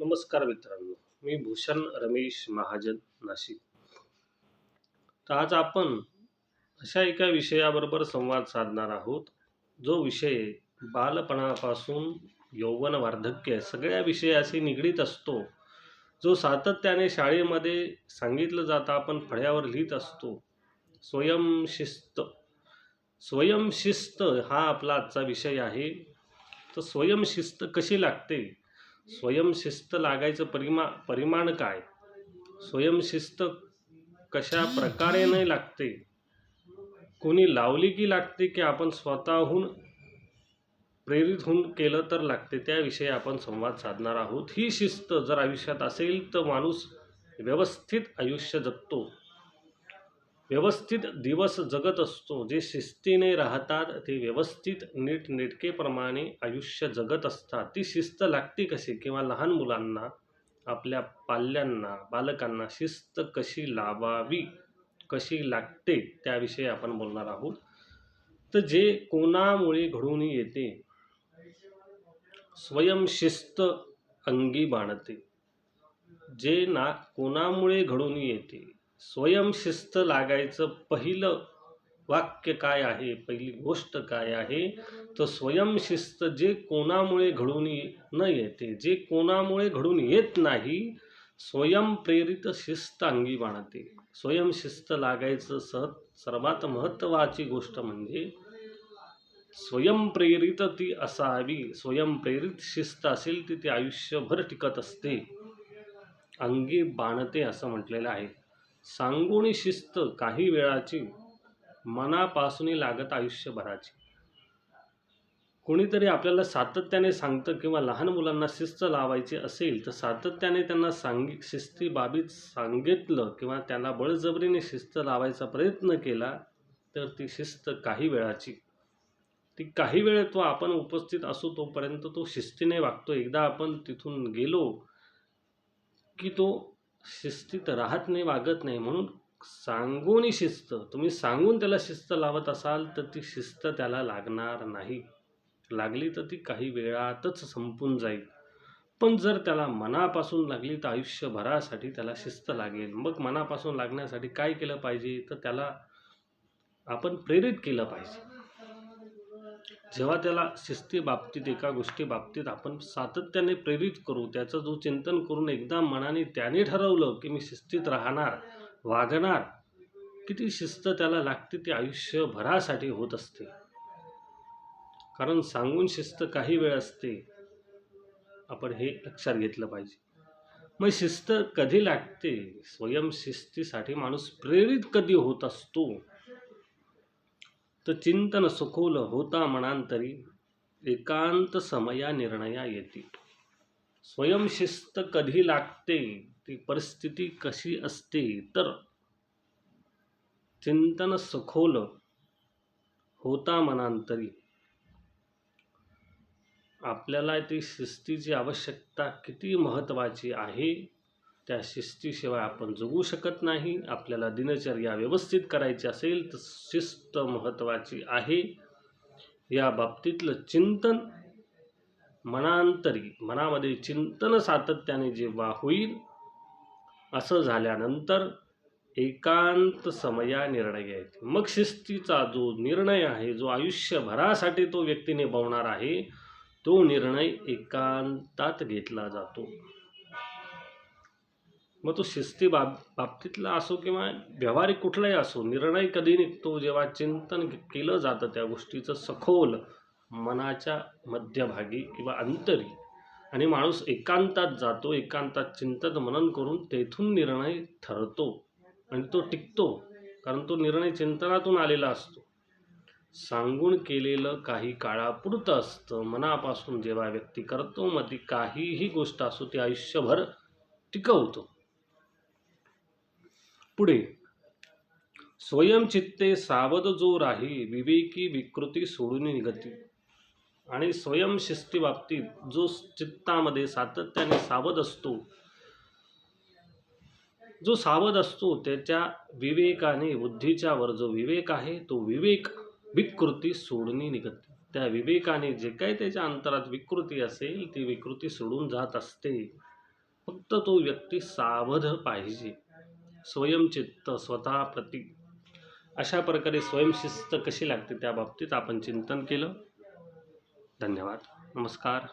नमस्कार मित्रांनो मी भूषण रमेश महाजन नाशिक. तर आज आपण अशा एका विषयाबरोबर संवाद साधणार आहोत जो विषय बालपणापासून यौवन वार्धक्य सगळ्या विषयाशी निगडीत असतो. जो सातत्याने शाळेमध्ये सांगितलं जातं आपण फळ्यावर लिहित असतो. स्वयंशिस्त स्वयंशिस्त हा आपला आजचा विषय आहे. तर स्वयंशिस्त कशी लागते? स्वयंशिस्त लागायचं परिमा परिमाण काय? स्वयंशिस्त कशा प्रकारे नाही लागते? कोणी लावली की लागते की आपण स्वतःहून प्रेरित होऊन केलं तर लागते? त्याविषयी आपण संवाद साधणार आहोत. ही शिस्त जर आयुष्यात असेल तर माणूस व्यवस्थित आयुष्य जगतो. व्यवस्थित दिवस जगत असतो. जे शिस्तीने राहतात ते व्यवस्थित नीटनेटकेप्रमाणे आयुष्य जगत असतात. ती शिस्त लागते कशी? किंवा लहान मुलांना आपल्या पाल्यांना बालकांना शिस्त कशी लावावी कशी लागते त्याविषयी आपण बोलणार आहोत. तर जे कोणामुळे घडून येते? स्वयंशिस्त अंगी बाणते. जे ना कोणामुळे घडून येते? स्वयंशिस्त लागायचं पहिलं वाक्य काय आहे? पहिली गोष्ट काय आहे? तर स्वयंशिस्त जे कोणामुळे घडून ये- न येते जे कोणामुळे घडून येत नाही स्वयंप्रेरित शिस्त अंगी बाणते स्वयंशिस्त लागायचं सह सर्वात महत्त्वाची गोष्ट म्हणजे स्वयंप्रेरित ती असावी. स्वयंप्रेरित शिस्त असेल ती ती आयुष्यभर टिकत असते. अंगी बाणते असं म्हटलेलं आहे. सांगुणी शिस्त काही वेळाची मनापासून लागत आयुष्यभराची. कोणीतरी आपल्याला सातत्याने सांगतं किंवा लहान मुलांना शिस्त लावायची असेल तर सातत्याने त्यांना सांगी शिस्ती बाबीत सांगितलं किंवा त्यांना बळजबरीने शिस्त लावायचा प्रयत्न केला तर ती शिस्त काही वेळाची. ती काही वेळ तो आपण उपस्थित असू तोपर्यंत तो शिस्तीने वागतो. एकदा आपण तिथून गेलो की तो शिस्तीत राहत नाही वागत नाही. म्हणून सांगूनही शिस्त. तुम्ही सांगून त्याला शिस्त लावत असाल तर ती शिस्त त्याला लागणार नाही. लागली तर ती काही वेळातच संपून जाईल. पण जर त्याला मनापासून लागली तर आयुष्यभरासाठी त्याला शिस्त लागेल. मग मनापासून लागण्यासाठी काय केलं पाहिजे? तर त्याला आपण प्रेरित केलं पाहिजे. जेव्हा त्याला शिस्ती बाबतीत एका गोष्टी बाबतीत आपण सातत्याने प्रेरित करू त्याचं जो चिंतन करून एकदा मनाने त्याने ठरवलं की मी शिस्तीत राहणार वागणार किती शिस्त त्याला लागते ती आयुष्यभरासाठी होत असते. कारण सांगून शिस्त काही वेळ असते आपण हे लक्षात घेतलं पाहिजे. मग शिस्त कधी लागते? स्वयंशिस्तीसाठी माणूस प्रेरित कधी होत असतो? तर चिंतन सुखोल होता मनांतरी एकांत समया निर्णया येते. स्वयंशिस्त कधी लागते ती परिस्थिती कशी असते? तर चिंतन सखोल होता मनांतरी आपल्याला ती शिस्तीची आवश्यकता किती महत्त्वाची आहे? त्या शिस्तीशिवाय आपण जगू शकत नाही. आपल्याला दिनचर्या व्यवस्थित करायची असेल तर शिस्त महत्त्वाची आहे. या बाबतीतलं चिंतन मनांतरी मनामध्ये चिंतन सातत्याने जेव्हा होईल असं झाल्यानंतर एकांत समया निर्णय घ्यायचे. मग शिस्तीचा जो निर्णय आहे जो आयुष्यभरासाठी तो व्यक्ती निभावणार आहे तो निर्णय एकांतात घेतला जातो. मग तो शिस्ती बाब बाबतीतला असो किंवा व्यावहारिक कुठलाही असो निर्णय कधी निघतो जेव्हा चिंतन केलं जातं त्या गोष्टीचं सखोल मनाच्या मध्यभागी किंवा अंतरी. आणि माणूस एकांतात जातो एकांतात चिंतन मनन करून तेथून निर्णय ठरतो आणि तो टिकतो कारण तो निर्णय चिंतनातून आलेला असतो. सांगून केलेलं काही काळापुरतं असतं. मनापासून जेव्हा व्यक्ती करतो मग ती काहीही गोष्ट असो ती आयुष्यभर टिकवतो. पुढे. स्वयंचित्ते सावध जो राही विवेकी विकृती सोडून निगती आणि स्वयंशिस्ती बाबतीत जो चित्तामध्ये सातत्याने सावध असतो जो सावध असतो त्याच्या विवेकाने बुद्धीच्या वर जो विवेक आहे तो विवेक विकृती सोडणी निघते. त्या विवेकाने जे काही त्याच्या अंतरात विकृती असेल ती विकृती सोडून जात असते. फक्त तो व्यक्ती सावध पाहिजे. स्वयंचित्त स्वतः प्रती अशा प्रकारे स्वयंशिस्त कशी लागते त्या बाबतीत आपण चिंतन केलं. धन्यवाद. नमस्कार.